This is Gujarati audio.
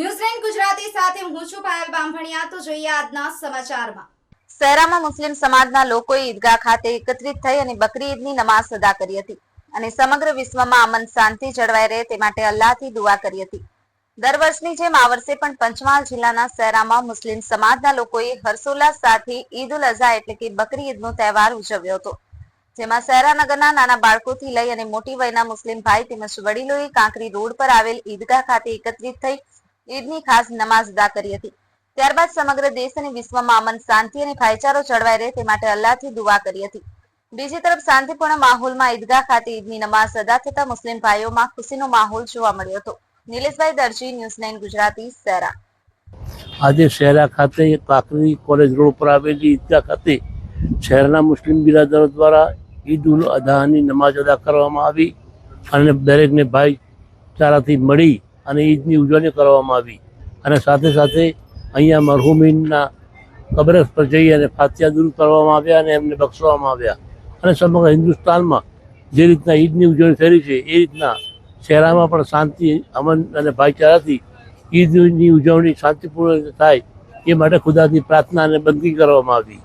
ન્યૂઝલેન્ડ ગુજરાતી સાથે હું છું પાયલ બામભણિયા તો જોઈએ આજના સમાચારમાં. શહેરામાં મુસ્લિમ સમાજના લોકોએ ઈદગાહ ખાતે એકત્રિત થઈ અને બકરી ઈદની નમાઝ અદા કરી હતી અને સમગ્ર વિશ્વમાં અમન શાંતિ જળવાઈ રહે તે માટે અલ્લાહથી દુઆ કરી હતી. દર વર્ષની જેમ આ વર્ષે પણ પંચમહાલ જિલ્લાના શહેરામાં મુસ્લિમ સમાજના લોકોએ હર્ષોલ્લાસ સાથે ઈદ ઉલ અઝા એટલે કે બકરી ઈદનો તહેવાર ઉજવ્યો હતો. જેમાં શહેરા નગરના નાના બાળકોથી લઈ અને મોટી વયના મુસ્લિમ ભાઈ તેમજ વડીલોએ કાંકરી રોડ પર આવેલ ઈદગાહ ખાતે એકત્રિત થઈ ઈદની ખાસ નમાઝ અદા કરી હતી. ત્યારબાદ સમગ્ર દેશ અને વિશ્વમાં અમન શાંતિ અને ભાઈચારો જળવાઈ રહે તે માટે અલ્લાહથી દુઆ કરી હતી. બીજી તરફ શાંતિપૂર્ણ માહોલમાં ઈદગાહ ખાતે ઈદની નમાઝ અદા થતા મુસ્લિમ ભાઈઓમાં ખુશીનો માહોલ જોવા મળ્યો હતો. નિલેશભાઈ દરજી, ન્યૂઝ નાઇન ગુજરાતી શહેરા આજે શહેરા ખાતે કાકરી કોલેજ રોડ પર આવેલી ઈદગાહ ખાતે શહેરના મુસ્લિમ બિરાદરો દ્વારા ઈદ ઉલ અઝહાની નમાઝ અદા કરવામાં આવી અને દરેકને ભાઈચારાથી મળી અને ઈદની ઉજવણી કરવામાં આવી. અને સાથે સાથે અહીંયા મરહુમીનના કબરસ પર જઈ અને ફાતિયા દૂર કરવામાં આવ્યા અને એમને બક્ષવામાં આવ્યા. અને સમગ્ર હિન્દુસ્તાનમાં જે રીતના ઈદની ઉજવણી થઈ છે, એ રીતના શહેરામાં પણ શાંતિ, અમન અને ભાઈચારાથી ઈદની ઉજવણી શાંતિપૂર્ણ થાય એ માટે ખુદાની પ્રાર્થના અને બંદગી કરવામાં આવી.